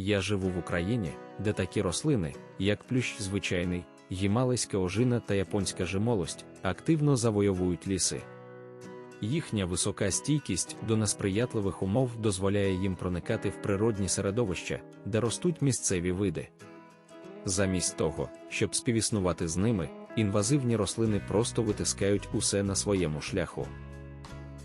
Я живу в Україні, де такі рослини, як плющ звичайний, гімалайська ожина та японська жимолость, активно завойовують ліси. Їхня висока стійкість до несприятливих умов дозволяє їм проникати в природні середовища, де ростуть місцеві види. Замість того, щоб співіснувати з ними, інвазивні рослини просто витискають усе на своєму шляху.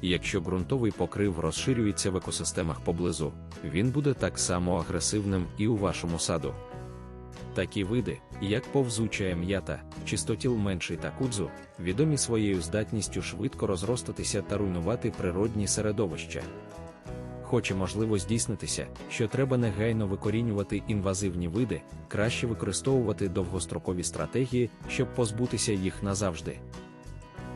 Якщо ґрунтовий покрив розширюється в екосистемах поблизу, він буде так само агресивним і у вашому саду. Такі види, як повзуча м'ята, чистотіл менший та кудзу, відомі своєю здатністю швидко розростатися та руйнувати природні середовища. Хоче можливо здійснитися, що треба негайно викорінювати інвазивні види, краще використовувати довгострокові стратегії, щоб позбутися їх назавжди.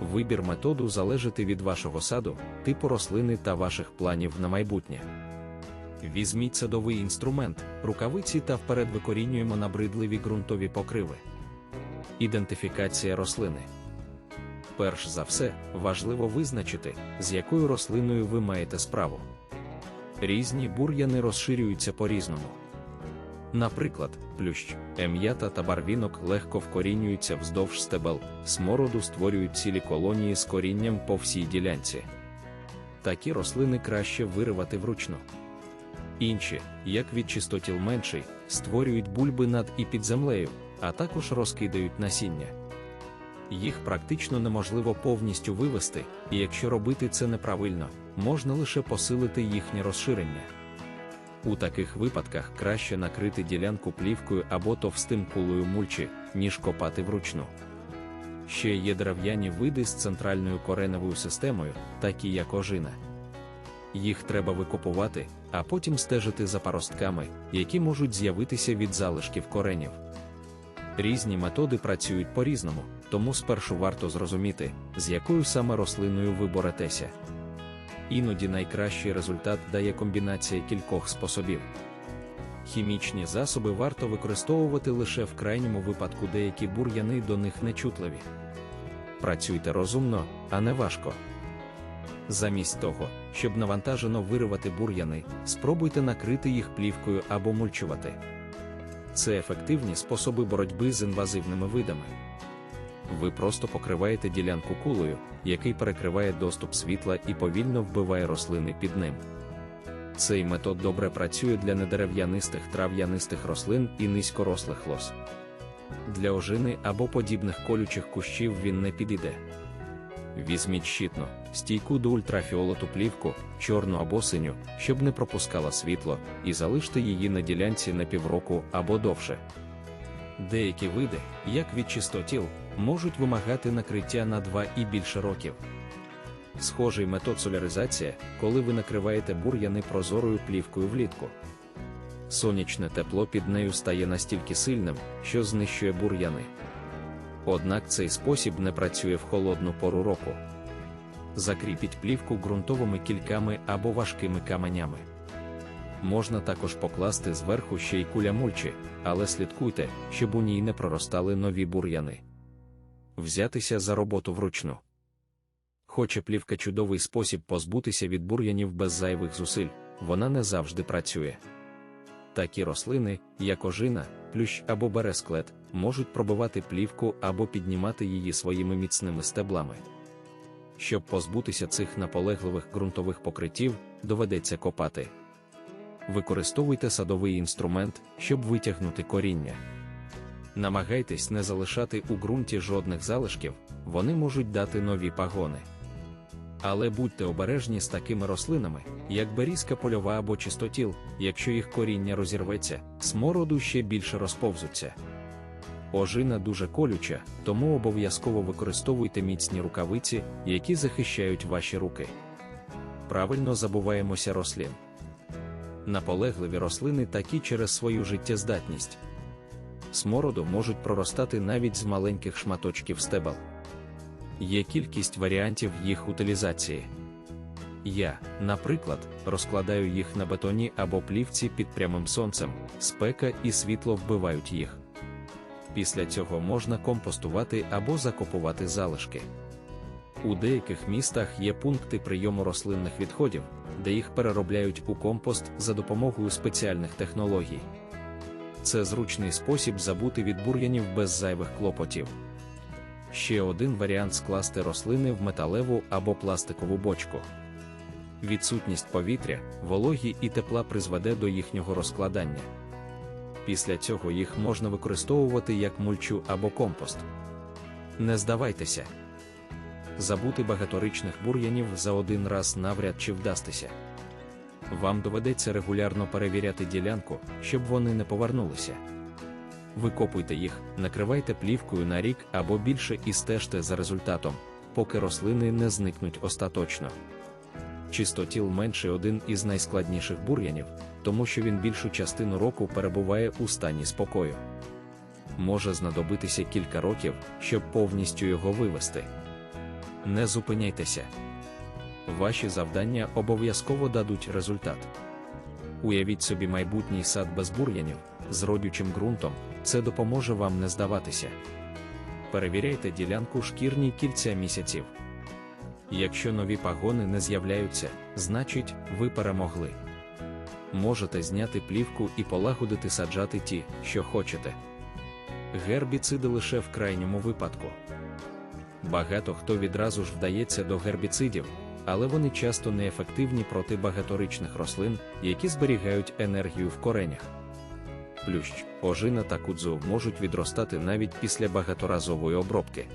Вибір методу залежить від вашого саду, типу рослини та ваших планів на майбутнє. Візьміть садовий інструмент, рукавиці та вперед викорінюємо набридливі ґрунтові покриви. Ідентифікація рослини. Перш за все, важливо визначити, з якою рослиною ви маєте справу. Різні бур'яни розширюються по-різному. Наприклад, плющ, ем'ята та барвінок легко вкорінюються вздовж стебел, смороду створюють цілі колонії з корінням по всій ділянці. Такі рослини краще виривати вручну. Інші, як від чистотіл менший, створюють бульби над і під землею, а також розкидають насіння. Їх практично неможливо повністю вивести, і якщо робити це неправильно, можна лише посилити їхнє розширення. У таких випадках краще накрити ділянку плівкою або товстим кулою мульчі, ніж копати вручну. Ще є дерев'яні види з центральною кореневою системою, такі як ожина. Їх треба викопувати, а потім стежити за паростками, які можуть з'явитися від залишків коренів. Різні методи працюють по-різному, тому спершу варто зрозуміти, з якою саме рослиною ви боретеся. Іноді найкращий результат дає комбінація кількох способів. Хімічні засоби варто використовувати лише в крайньому випадку деякі бур'яни до них нечутливі. Працюйте розумно, а не важко. Замість того, щоб навантажено виривати бур'яни, спробуйте накрити їх плівкою або мульчувати. Це ефективні способи боротьби з інвазивними видами. Ви просто покриваєте ділянку кулею, який перекриває доступ світла і повільно вбиває рослини під ним. Цей метод добре працює для недерев'янистих трав'янистих рослин і низькорослих лос. Для ожини або подібних колючих кущів він не підійде. Візьміть щитну, стійку до ультрафіолету плівку, чорну або синю, щоб не пропускала світло, і залиште її на ділянці на півроку або довше. Деякі види, як від чистотіл, можуть вимагати накриття на 2 і більше років. Схожий метод соляризація, коли ви накриваєте бур'яни прозорою плівкою влітку. Сонячне тепло під нею стає настільки сильним, що знищує бур'яни. Однак цей спосіб не працює в холодну пору року. Закріпіть плівку ґрунтовими кільками або важкими каменями. Можна також покласти зверху ще й куля мульчі, але слідкуйте, щоб у ній не проростали нові бур'яни. Взятися за роботу вручну. Хоче плівка чудовий спосіб позбутися від бур'янів без зайвих зусиль, вона не завжди працює. Такі рослини, як ожина, плющ або бересклет, можуть пробивати плівку або піднімати її своїми міцними стеблами. Щоб позбутися цих наполегливих ґрунтових покриттів, доведеться копати. Використовуйте садовий інструмент, щоб витягнути коріння. Намагайтесь не залишати у ґрунті жодних залишків, вони можуть дати нові пагони. Але будьте обережні з такими рослинами, як берізка польова або чистотіл, якщо їх коріння розірветься, смороду ще більше розповзуться. Ожина дуже колюча, тому обов'язково використовуйте міцні рукавиці, які захищають ваші руки. Правильно забуваємося рослин. Наполегливі рослини такі через свою життєздатність. Смороду можуть проростати навіть з маленьких шматочків стебел. Є кількість варіантів їх утилізації. Я, наприклад, розкладаю їх на бетоні або плівці під прямим сонцем, спека і світло вбивають їх. Після цього можна компостувати або закопувати залишки. У деяких містах є пункти прийому рослинних відходів, де їх переробляють у компост за допомогою спеціальних технологій. Це зручний спосіб забути від бур'янів без зайвих клопотів. Ще один варіант скласти рослини в металеву або пластикову бочку. Відсутність повітря, вологі і тепла призведе до їхнього розкладання. Після цього їх можна використовувати як мульчу або компост. Не здавайтеся. Забути багаторічних бур'янів за один раз навряд чи вдастися. Вам доведеться регулярно перевіряти ділянку, щоб вони не повернулися. Викопуйте їх, накривайте плівкою на рік або більше і стежте за результатом, поки рослини не зникнуть остаточно. Чистотіл менше один із найскладніших бур'янів, тому що він більшу частину року перебуває у стані спокою. Може знадобитися кілька років, щоб повністю його вивести. Не зупиняйтеся. Ваші завдання обов'язково дадуть результат. Уявіть собі майбутній сад без бур'янів, з родючим ґрунтом, це допоможе вам не здаватися. Перевіряйте ділянку шкірні кільця місяців. Якщо нові пагони не з'являються, значить, ви перемогли. Можете зняти плівку і полагодити саджати ті, що хочете. Гербіциди лише в крайньому випадку. Багато хто відразу ж вдається до гербіцидів, але вони часто неефективні проти багаторічних рослин, які зберігають енергію в коренях. Плющ, ожина та кудзу можуть відростати навіть після багаторазової обробки.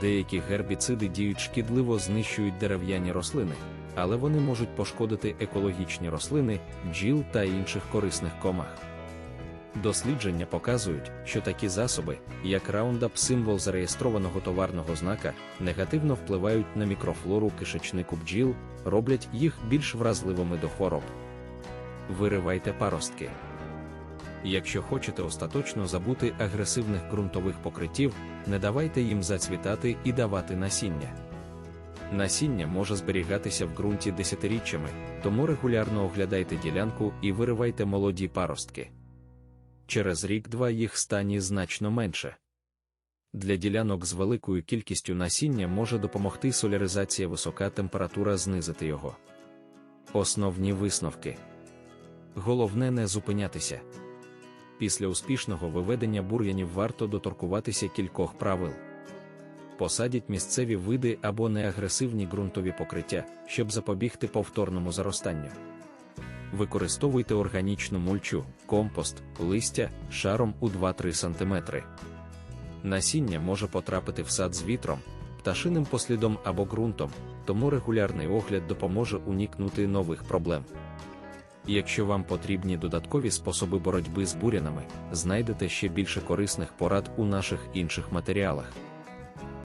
Деякі гербіциди діють шкідливо знищують дерев'яні рослини, але вони можуть пошкодити екологічні рослини, бджіл та інших корисних комах. Дослідження показують, що такі засоби, як Roundup символ зареєстрованого товарного знака, негативно впливають на мікрофлору кишечнику бджіл, роблять їх більш вразливими до хвороб. Виривайте паростки. Якщо хочете остаточно забути агресивних ґрунтових покриттів, не давайте їм зацвітати і давати насіння. Насіння може зберігатися в ґрунті десятиріччями, тому регулярно оглядайте ділянку і виривайте молоді паростки. Через рік-два їх стані значно менше. Для ділянок з великою кількістю насіння може допомогти соляризація висока температура знизити його. Основні висновки. Головне не зупинятися. Після успішного виведення бур'янів варто доторкуватися кількох правил. Посадять місцеві види або неагресивні ґрунтові покриття, щоб запобігти повторному заростанню. Використовуйте органічну мульчу, компост, листя шаром у 2-3 см. Насіння може потрапити в сад з вітром, пташиним послідом або ґрунтом, тому регулярний огляд допоможе уникнути нових проблем. Якщо вам потрібні додаткові способи боротьби з бурянами, знайдете ще більше корисних порад у наших інших матеріалах.